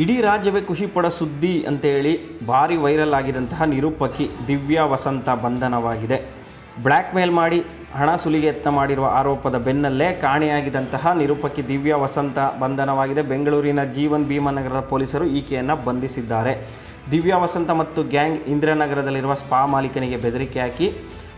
ಇಡೀ ರಾಜ್ಯವೇ ಖುಷಿ ಪಡೋ ಸುದ್ದಿ ಅಂತೇಳಿ ಭಾರಿ ವೈರಲ್ ಆಗಿದಂತಹ ನಿರೂಪಕಿ ದಿವ್ಯಾ ವಸಂತ ಬಂಧನವಾಗಿದೆ. ಬ್ಲ್ಯಾಕ್ ಮೇಲ್ ಮಾಡಿ ಹಣ ಸುಲಿಗೆ ಯತ್ನ ಮಾಡಿರುವ ಆರೋಪದ ಬೆನ್ನಲ್ಲೇ ಕಾಣೆಯಾಗಿದ್ದಂತಹ ನಿರೂಪಕಿ ದಿವ್ಯಾ ವಸಂತ ಬಂಧನವಾಗಿದೆ. ಬೆಂಗಳೂರಿನ ಜೀವನ್ ಭೀಮನಗರದ ಪೊಲೀಸರು ಈಕೆಯನ್ನು ಬಂಧಿಸಿದ್ದಾರೆ. ದಿವ್ಯಾ ವಸಂತ ಮತ್ತು ಗ್ಯಾಂಗ್ ಇಂದಿರಾನಗರದಲ್ಲಿರುವ ಸ್ಪಾ ಮಾಲೀಕನಿಗೆ ಬೆದರಿಕೆ ಹಾಕಿ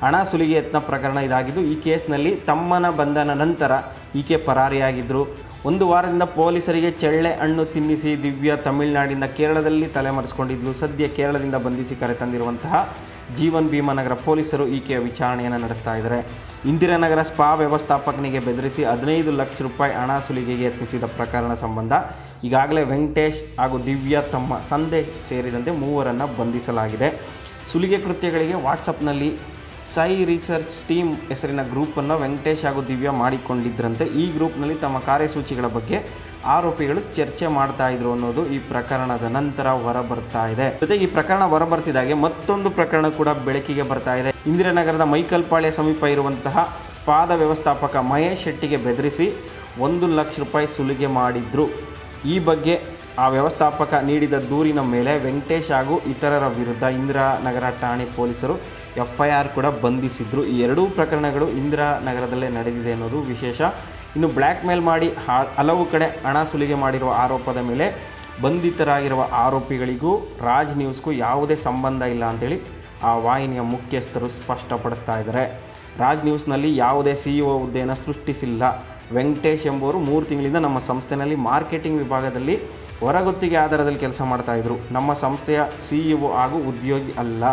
ಹಣ ಸುಲಿಗೆ ಯತ್ನ ಪ್ರಕರಣ ಇದಾಗಿದ್ದು, ಈ ಕೇಸ್ನಲ್ಲಿ ತಮ್ಮನ ಬಂಧನ ನಂತರ ಈಕೆ ಪರಾರಿಯಾಗಿದ್ದರು ಒಂದು ವಾರದಿಂದ ಪೊಲೀಸರಿಗೆ ಚೆಳ್ಳೆ ಹಣ್ಣು ತಿನ್ನಿಸಿ ದಿವ್ಯಾ ತಮಿಳುನಾಡಿನ ಕೇರಳದಲ್ಲಿ ತಲೆಮರೆಸಿಕೊಂಡಿದ್ಲು. ಸದ್ಯ ಕೇರಳದಿಂದ ಬಂಧಿಸಿ ಕರೆ ತಂದಿರುವಂತಹ ಜೀವನ್ ಭೀಮನಗರ ಪೊಲೀಸರು ಈಕೆಯ ವಿಚಾರಣೆಯನ್ನು ನಡೆಸ್ತಾ ಇದ್ದಾರೆ. ಇಂದಿರಾನಗರ ಸ್ಪಾ ವ್ಯವಸ್ಥಾಪಕನಿಗೆ ಬೆದರಿಸಿ ಹದಿನೈದು ಲಕ್ಷ ರೂಪಾಯಿ ಹಣ ಸುಲಿಗೆಗೆ ಯತ್ನಿಸಿದ ಪ್ರಕರಣ ಸಂಬಂಧ ಈಗಾಗಲೇ ವೆಂಕಟೇಶ್ ಹಾಗೂ ದಿವ್ಯಾ ತಮ್ಮ ಸಂದೇಶ್ ಸೇರಿದಂತೆ ಮೂವರನ್ನು ಬಂಧಿಸಲಾಗಿದೆ. ಸುಲಿಗೆ ಕೃತ್ಯಗಳಿಗೆ ವಾಟ್ಸಪ್ನಲ್ಲಿ ಸೈ ರಿಸರ್ಚ್ ಟೀಮ್ ಹೆಸರಿನ ಗ್ರೂಪನ್ನು ವೆಂಕಟೇಶ್ ಹಾಗೂ ದಿವ್ಯಾ ಮಾಡಿಕೊಂಡಿದ್ದರಂತೆ ಈ ಗ್ರೂಪ್ನಲ್ಲಿ ತಮ್ಮ ಕಾರ್ಯಸೂಚಿಗಳ ಬಗ್ಗೆ ಆರೋಪಿಗಳು ಚರ್ಚೆ ಮಾಡ್ತಾ ಇದ್ರು ಅನ್ನೋದು ಈ ಪ್ರಕರಣದ ನಂತರ ಹೊರಬರ್ತಾ ಇದೆ. ಜೊತೆಗೆ ಈ ಪ್ರಕರಣ ಹೊರಬರ್ತಿದ್ದಾಗೆ ಮತ್ತೊಂದು ಪ್ರಕರಣ ಕೂಡ ಬೆಳಕಿಗೆ ಬರ್ತಾ ಇದೆ. ಇಂದಿರಾನಗರದ ಮೈಕಲ್ಪಾಳ್ಯ ಸಮೀಪ ಇರುವಂತಹ ಸ್ಪಾದ ವ್ಯವಸ್ಥಾಪಕ ಮಹೇಶ್ ಶೆಟ್ಟಿಗೆ ಬೆದರಿಸಿ ಒಂದು ಲಕ್ಷ ರೂಪಾಯಿ ಸುಲಿಗೆ ಮಾಡಿದ್ರು. ಈ ಬಗ್ಗೆ ಆ ವ್ಯವಸ್ಥಾಪಕ ನೀಡಿದ ದೂರಿನ ಮೇಲೆ ವೆಂಕಟೇಶ್ ಹಾಗೂ ಇತರರ ವಿರುದ್ಧ ಇಂದಿರಾನಗರ ಠಾಣೆ ಪೊಲೀಸರು ಎಫ್ ಐ ಆರ್ ಕೂಡ ಬಂಧಿಸಿದ್ರು. ಈ ಎರಡೂ ಪ್ರಕರಣಗಳು ಇಂದಿರಾನಗರದಲ್ಲೇ ನಡೆದಿದೆ ಅನ್ನೋದು ವಿಶೇಷ. ಇನ್ನು ಬ್ಲ್ಯಾಕ್ ಮೇಲ್ ಮಾಡಿ ಹಲವು ಕಡೆ ಹಣ ಸುಲಿಗೆ ಮಾಡಿರುವ ಆರೋಪದ ಮೇಲೆ ಬಂಧಿತರಾಗಿರುವ ಆರೋಪಿಗಳಿಗೂ ರಾಜ್ ನ್ಯೂಸ್ಗೂ ಯಾವುದೇ ಸಂಬಂಧ ಇಲ್ಲ ಅಂತೇಳಿ ಆ ವಾಹಿನಿಯ ಮುಖ್ಯಸ್ಥರು ಸ್ಪಷ್ಟಪಡಿಸ್ತಾ ಇದ್ದಾರೆ. ರಾಜ್ ನ್ಯೂಸ್ನಲ್ಲಿ ಯಾವುದೇ ಸಿ ಇ ಒ ಹುದ್ದೆಯನ್ನು ಸೃಷ್ಟಿಸಿಲ್ಲ. ವೆಂಕಟೇಶ್ ಎಂಬುವರು ಮೂರು ತಿಂಗಳಿಂದ ನಮ್ಮ ಸಂಸ್ಥೆಯಲ್ಲಿ ಮಾರ್ಕೆಟಿಂಗ್ ವಿಭಾಗದಲ್ಲಿ ಹೊರಗುತ್ತಿಗೆ ಆಧಾರದಲ್ಲಿ ಕೆಲಸ ಮಾಡ್ತಾಯಿದ್ರು ನಮ್ಮ ಸಂಸ್ಥೆಯ ಸಿ ಇ ಒ ಹಾಗೂ ಉದ್ಯೋಗಿ ಅಲ್ಲ.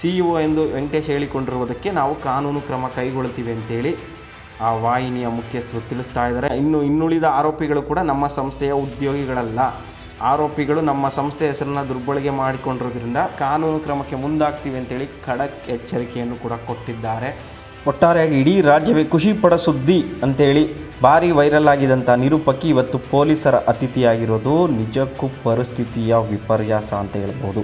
ಸಿ ಇ ಒ ಎಂದು ವೆಂಕಟೇಶ್ ಹೇಳಿಕೊಂಡಿರುವುದಕ್ಕೆ ನಾವು ಕಾನೂನು ಕ್ರಮ ಕೈಗೊಳ್ತೀವಿ ಅಂತೇಳಿ ಆ ವಾಹಿನಿಯ ಮುಖ್ಯಸ್ಥರು ತಿಳಿಸ್ತಾ ಇದ್ದಾರೆ. ಇನ್ನು ಇನ್ನುಳಿದ ಆರೋಪಿಗಳು ಕೂಡ ನಮ್ಮ ಸಂಸ್ಥೆಯ ಉದ್ಯೋಗಿಗಳಲ್ಲ. ಆರೋಪಿಗಳು ನಮ್ಮ ಸಂಸ್ಥೆ ಹೆಸರನ್ನು ದುರ್ಬಳಕೆ ಮಾಡಿಕೊಂಡಿರೋದ್ರಿಂದ ಕಾನೂನು ಕ್ರಮಕ್ಕೆ ಮುಂದಾಗ್ತೀವಿ ಅಂತೇಳಿ ಖಡಕ್ ಎಚ್ಚರಿಕೆಯನ್ನು ಕೂಡ ಕೊಟ್ಟಿದ್ದಾರೆ. ಒಟ್ಟಾರೆಯಾಗಿ ಇಡೀ ರಾಜ್ಯವೇ ಖುಷಿ ಪಡೋ ಸುದ್ದಿ ಅಂತೇಳಿ ಭಾರಿ ವೈರಲ್ ಆಗಿದಂಥ ನಿರೂಪಕಿ ಇವತ್ತು ಪೊಲೀಸರ ಅತಿಥಿಯಾಗಿರೋದು ನಿಜಕ್ಕೂ ಪರಿಸ್ಥಿತಿಯ ವಿಪರ್ಯಾಸ ಅಂತ ಹೇಳ್ಬೋದು.